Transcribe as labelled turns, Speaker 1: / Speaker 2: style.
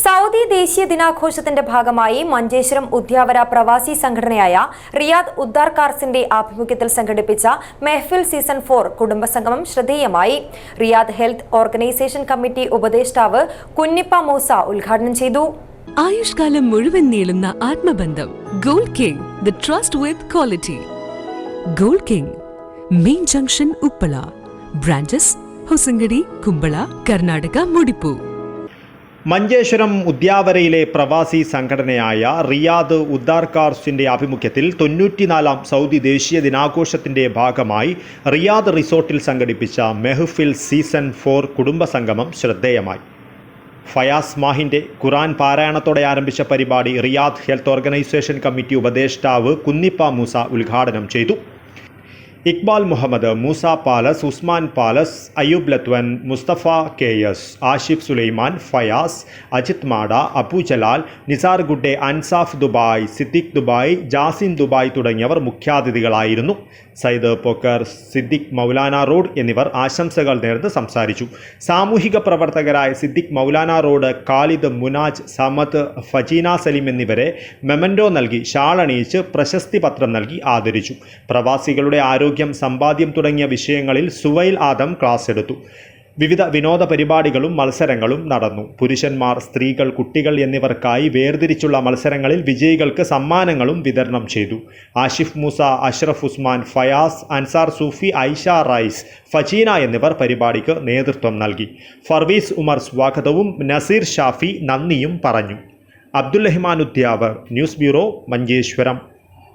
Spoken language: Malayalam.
Speaker 1: സൗദി ദേശീയ ദിനാഘോഷത്തിന്റെ ഭാഗമായി മഞ്ചേശ്വരം ഉദ്യാവര പ്രവാസി സംഘടനയായ റിയാദ് ഉദ്ദാർ കാർസിന്റെ ആഭിമുഖ്യത്തിൽ സംഘടിപ്പിച്ച മെഹ്ഫിൽ സീസൺ ഫോർ കുടുംബസംഗമം ശ്രദ്ധേയമായി. റിയാദ് ഹെൽത്ത് ഓർഗനൈസേഷൻ കമ്മിറ്റി ഉപദേഷ്ടാവ് കുഞ്ഞിപ്പ മൂസ ഉദ്ഘാടനം ചെയ്തു.
Speaker 2: ആയുഷ്കാലം മുഴുവൻ നീളുന്ന ആത്മബന്ധം gold king the trust with quality. Gold king main junction Uppala branches Hosangadi Kumbla Karnataka മുടിപ്പു.
Speaker 3: Manjeshwaram ഉദ്യാവരയിലെ പ്രവാസി സംഘടനയായ റിയാദ് ഉദ്ദാർ കാർസിന്റെ ആഭിമുഖ്യത്തിൽ തൊണ്ണൂറ്റിനാലാം സൗദി ദേശീയ ദിനാഘോഷത്തിന്റെ ഭാഗമായി റിയാദ് റിസോർട്ടിൽ സംഘടിപ്പിച്ച മെഹ്ഫിൽ സീസൺ ഫോർ കുടുംബസംഗമം ശ്രദ്ധേയമായി. ഫയാസ് മാഹിന്റെ ഖുറാൻ പാരായണത്തോടെ ആരംഭിച്ച പരിപാടി റിയാദ് ഹെൽത്ത് ഓർഗനൈസേഷൻ കമ്മിറ്റി ഉപദേഷ്ടാവ് കുന്നിപ്പ മൂസ ഉദ്ഘാടനം ചെയ്തു. Iqbal Muhammad Moosa palace Usman palace Ayyub ലത്വൻ Mustafa K S Ashif Sulaiman Fayas Ajith Madha Abu Jalal Nisar ഗുഡ്ഡെ Ansaf Dubai Siddique Dubai Jasin Dubai തുടങ്ങിയവർ മുഖ്യാതിഥികളായിരുന്നു. സയ്യിദ് പൊക്കർ സിദ്ദിഖ് മൗലാന റോഡ് എന്നിവർ ആശംസകൾ നേർന്ന് സംസാരിച്ചു. സാമൂഹിക പ്രവർത്തകരായ സിദ്ദിഖ് മൗലാന റോഡ് ഖാലിദ് മുനാജ് സമത്ത് ഫജീന സലീം എന്നിവരെ മെമൻഡോ നൽകി ഷാളണിയിച്ച് പ്രശസ്തി പത്രം നൽകി ആദരിച്ചു. പ്രവാസികളുടെ ആരോഗ്യം സമ്പാദ്യം തുടങ്ങിയ വിഷയങ്ങളിൽ സുവൈൽ ആദം ക്ലാസ് എടുത്തു. വിവിധ വിനോദ പരിപാടികളും മത്സരങ്ങളും നടന്നു. പുരുഷന്മാർ സ്ത്രീകൾ കുട്ടികൾ എന്നിവർക്കായി വേർതിരിച്ചുള്ള മത്സരങ്ങളിൽ വിജയികൾക്ക് സമ്മാനങ്ങളും വിതരണം ചെയ്തു. ആഷിഫ് മൂസ അഷ്റഫ് ഉസ്മാൻ ഫയാസ് അൻസാർ സൂഫി ഐഷ റൈസ് ഫജീന എന്നിവർ പരിപാടിക്ക് നേതൃത്വം നൽകി. ഫർവീസ് ഉമർ സ്വാഗതവും നസീർ ഷാഫി നന്ദിയും പറഞ്ഞു. Abdul Rahman Udyavar news bureau Manjeshwaram.